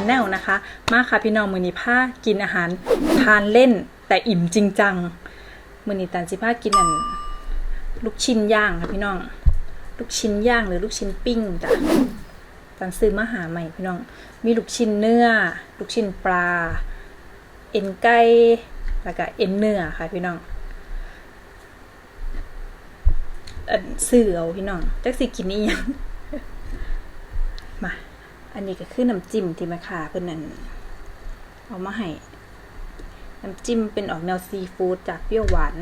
ลนะคะ มาค่ะพี่น้องมือนี้ผ้ากินอาหารทานเล่น แต่อิ่มจริงจังมือนี้ตันสิผ้ากินอันลูกชิ้นย่างค่ะพี่น้อง ลูกชิ้นย่างหรือลูกชิ้นปิ้งจ้ะตันซื้อมาหาใหม่พี่น้อง มีลูกชิ้นเนื้อ ลูกชิ้นปลา เอ็นไก่แล้วก็เอ็นเนื้อค่ะพี่น้องอันซื้อเอาพี่น้องจักสิกินนี่ยัง อันนี้ก็คือน้ำจิ้มที่แม่ค้าเพิ่นนั่นเอามาให้น้ำจิ้มเป็นออกแนวซีฟู้ดจากเปรี้ยวหวาน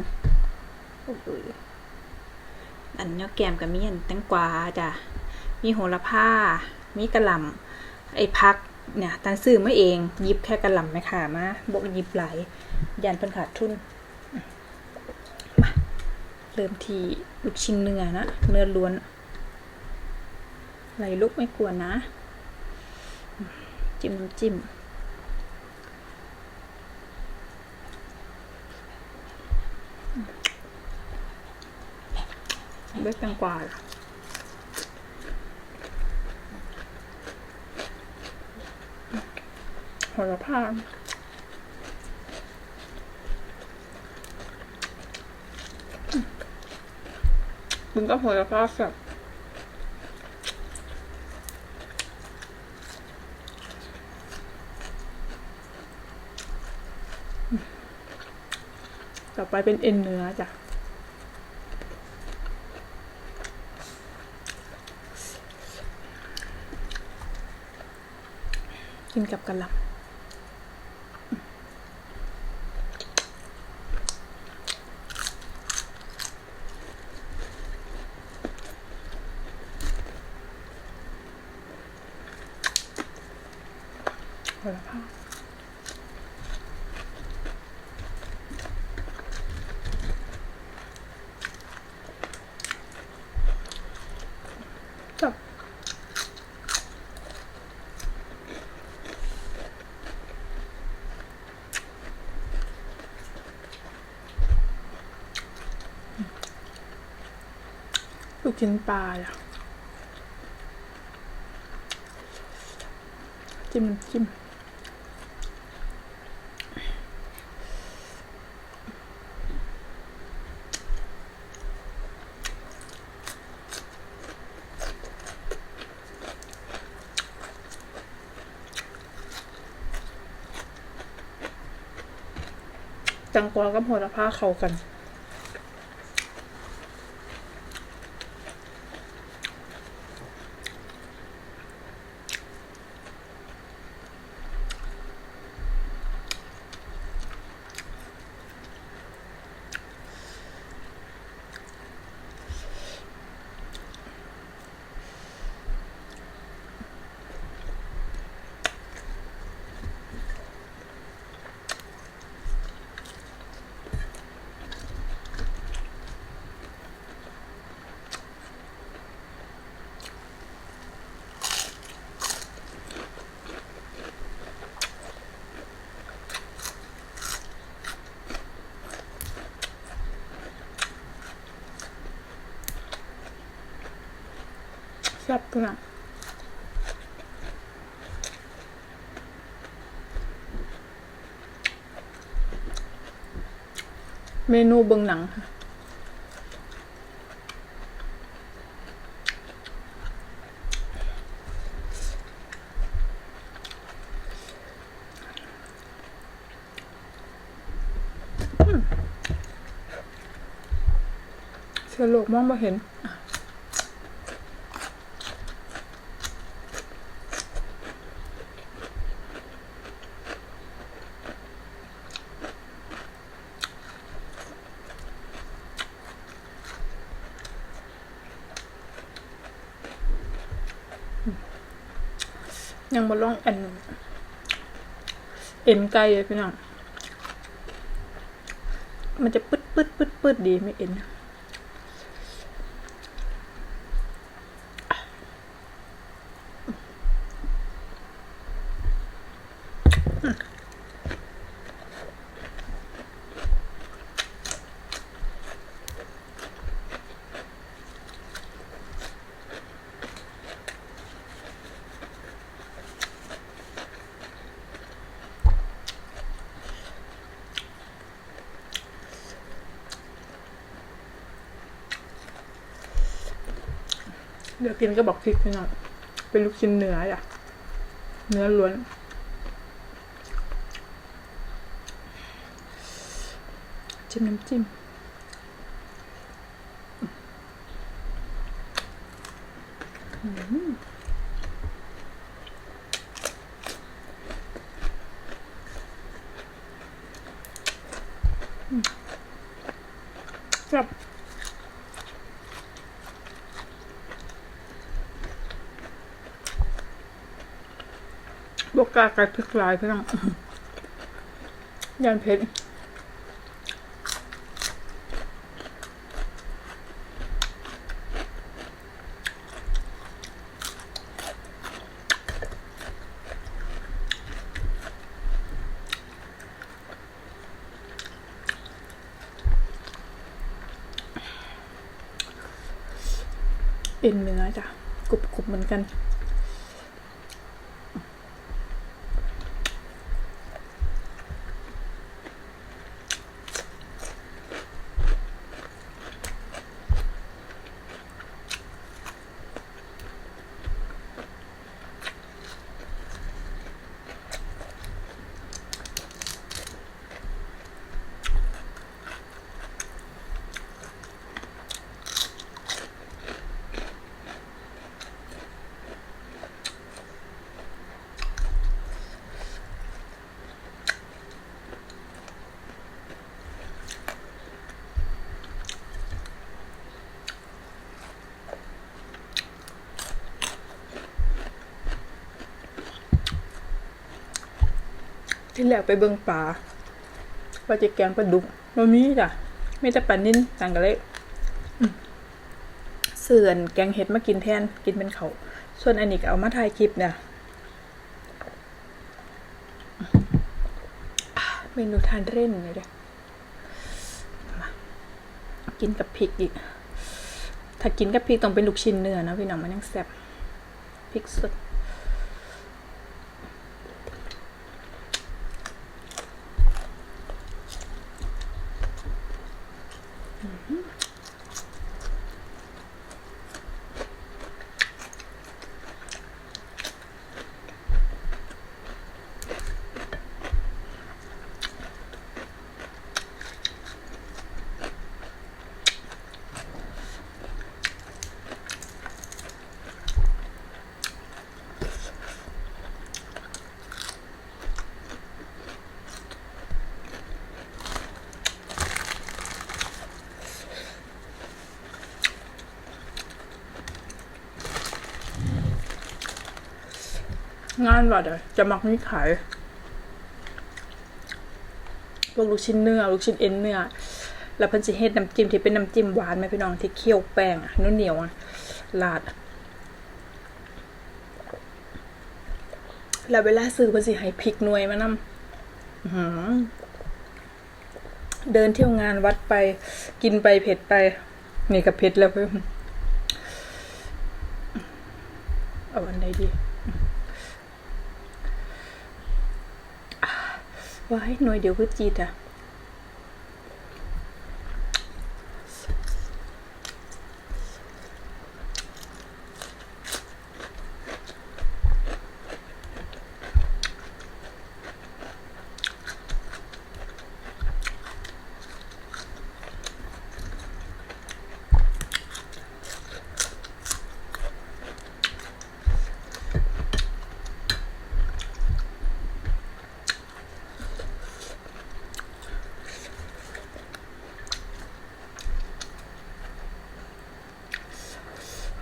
โอ้ยอันเนี้ยแกมกับมีอันแตงกวาจ้ะมีโหระพา มีกระหล่ำไอ้พักเนี่ยตันซื้อมาเองหยิบแค่กระหล่ำแม่ค้ามาบกหยิบไหลยันเพิ่นขาดทุนมาเริ่มทีลูกชิ้นเนื้อนะเนื้อล้วนไหลลุกไม่กลัวนะ จิ้มน้ำจิ้ม เบ็ดแตงกวาล่ะโหระพามึงก็โหระพาสับ ต่อไปเป็นเอ็นเนื้อจ้ะกินกับกะหล่ำ กชิ้นปลาอะจิ้มจิ้มแตงกวากับโหระพาเข้ากัน แซ่บขนาดเมนูเบิงหนังค่ะเสือโลกมองไม่เห็น ยังบ่ลองอันเอ็นไก่เลยพี่น้อง มันจะปึ๊ดปึ๊ดปึ๊ดปึ๊ดดีไม่เอ็น เดี๋ยวกินก็บอกพริกพี่น้องเป็นลูกชิ้นเนื้อจ้ะเนื้อล้วน จิ้มน้ำจิ้มอืมบบ กาไก่พริกลายพี่น้องยันเพชรเอ็นเนื้อจ้ะกรุบกรุบเหมือนกัน ที่แรกไปเบิ่งปลาว่าจะแกงปลาดุกมันมีจ้ะไม่แต่ปลานิ่นต่างกันเลยเสื่อนแกงเห็ดมากินแทนกินเป็นเขาส่วนอันนี้ก็เอามาถ่ายคลิปเนี่ยเมนูทานเล่นเลยมากินกับพริกอีก ถ้ากินกับพริกต้องเป็นลูกชิ้นเนื้อนะพี่น้องมันยังแซ่บพริกสด งานวัดอะจะมักมีขายพวกลูกชิ้นเนื้อลูกชิ้นเอ็นเนื้อแล้วเพิ่นสิเฮ็ดน้ำจิ้มที่เป็นน้ำจิ้มหวานไหมพี่น้องที่เคี่ยวแป้งนุ่นเหนียวอะลาดแล้วเวลาซื้อเพิ่นสิให้พริกหน่วยมานำอื้อหือเดินเที่ยวงานวัดไป กินไปเผ็ดไป นี่ก็เผ็ดแล้วเพิ่นเอาอันใดดี ว้ายหน่วยเดียวคือจีดอะ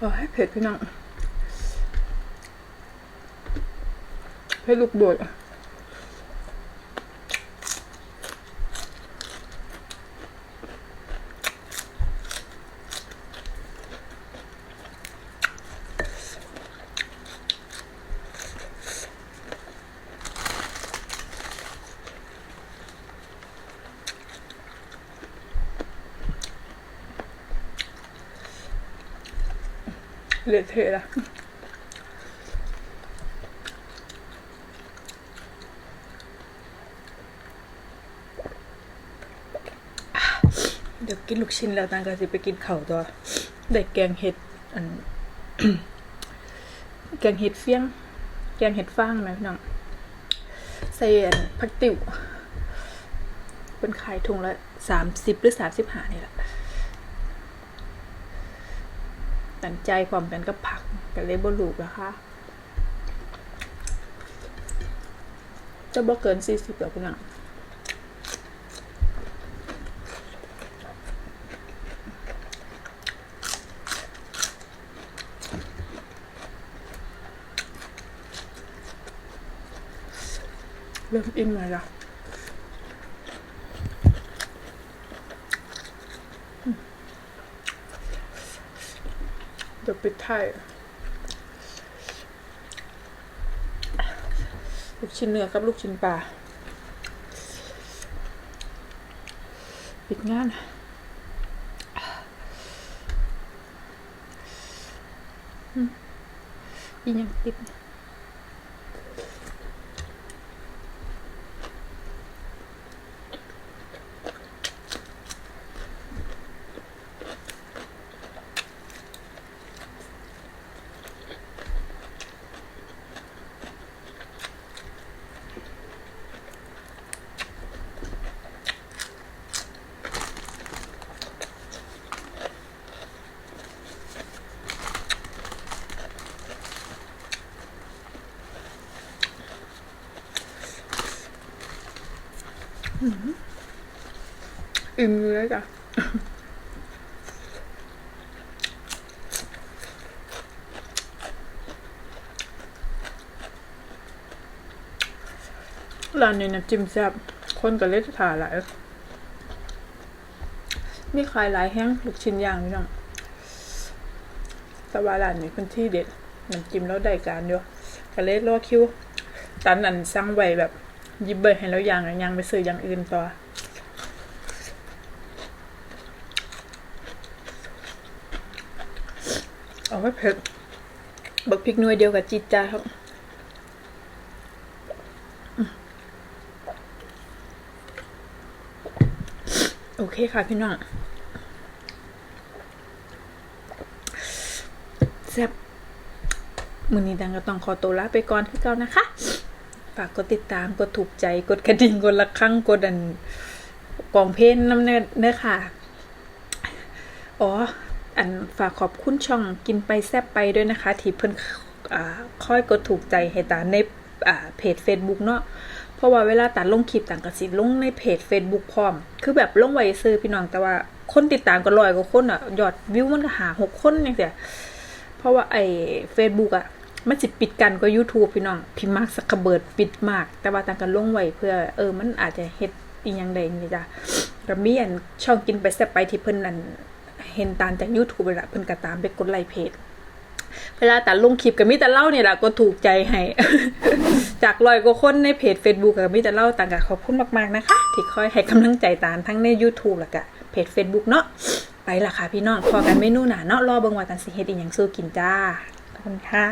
โอ้ยเผ็ดพี่น้องเผ็ดลูกโดดอะ เละเทะละเดี๋ยวกินลูกชิ้นแล้วตังก็สิไปกินเข้าตัวได้แกงเห็ดอันแกงเห็ดเฟี้ยง แกงเห็ดฟางนะพี่น้องใส่นผักติ๋วเป็นขายถุงละสามสิบหรือสามสิบห้านี่แหละ ตันใจความกันกับผักกับเลเบอรูกนะคะจะบ่เกินสี่สิบแล้วพี่น้องเริ่มอิ่มเลยละ ปิดไทยลูกชิ้นเนื้อกับลูกชิ้นปลาปิดงานอืมอีกยังติด อิ่มเลยจ้ะร้านนี้น้ำจิ้มแซ่บคนก็เลยถ่าหลายมีขายหลายแห้งลูกชิ้นย่างพี่น้องแต่ว่าร้านนี้เป็นที่เด็ดน้ำจิ้มแล้วได้การอยู่ก็เลยรอคิวตันอันสั่งไว้แบบยิบเบอร์ให้แล้วย่างอย่างไปซื้ออย่างอื่นต่อ เอาไม่เผ็ดบักพริกหน่วยเดียวกับจีจ้าครับโอเคค่ะพี่น้องแซ่บมือนี้ดังก็ต้องขอตัวลาไปก่อนคือเก่านะคะ ฝากกดติดตาม กดถูกใจ กดกระดิ่ง กดละครั้ง กดอันกล่องเพลงน้ำเนื้อเนื้อค่ะ อ๋อ อันฝากขอบคุณช่องกินไปแซบไปด้วยนะคะ ที่เพิ่นค่อยกดถูกใจให้ตาในเพจ Facebook เนาะเพราะว่าเวลาตัดลงคลิปต่างกับสิลงในเพจ Facebook พร้อม คือแบบลงไว้ซื้อพี่น้องแต่ว่าคนติดตามก็ร้อยกว่าคนอะยอดวิวมันก็หาหกคนอย่างเสียเพราะว่าไอ้ Facebook อะมันสิปิดกันกว่า YouTube พี่น้องพิมพ์มากสักกระเบิดปิดมาก แต่ว่าต่างกันลงไว้เพื่อเออมันอาจจะเฮ็ดอีหยังใดนี่จ้ะก็มีอันช่องกินไปแซ่บไปที่เพิ่นอัน เห็นตามจาก YouTube เลยละเพิ่นก็ตามไปกดไลค์เพจเวลาตัดลงคลิปกับมิตรเล่าเนี่ยแหละก็ถูกใจให้ จากลอยกว่าคนในเพจ Facebook ก็มีแต่เล่าต่างกันขอบคุณมากๆนะคะ ที่คอยให้กำลังใจตามทั้งใน YouTube แล้วก็เพจ Facebook เนาะไปละค่ะพี่น้องพอกันเมนูหนาเนาะรอเบิ่งว่าตันสิเฮ็ดอีหยังสู้กินจ้าขอบคุณค่ะ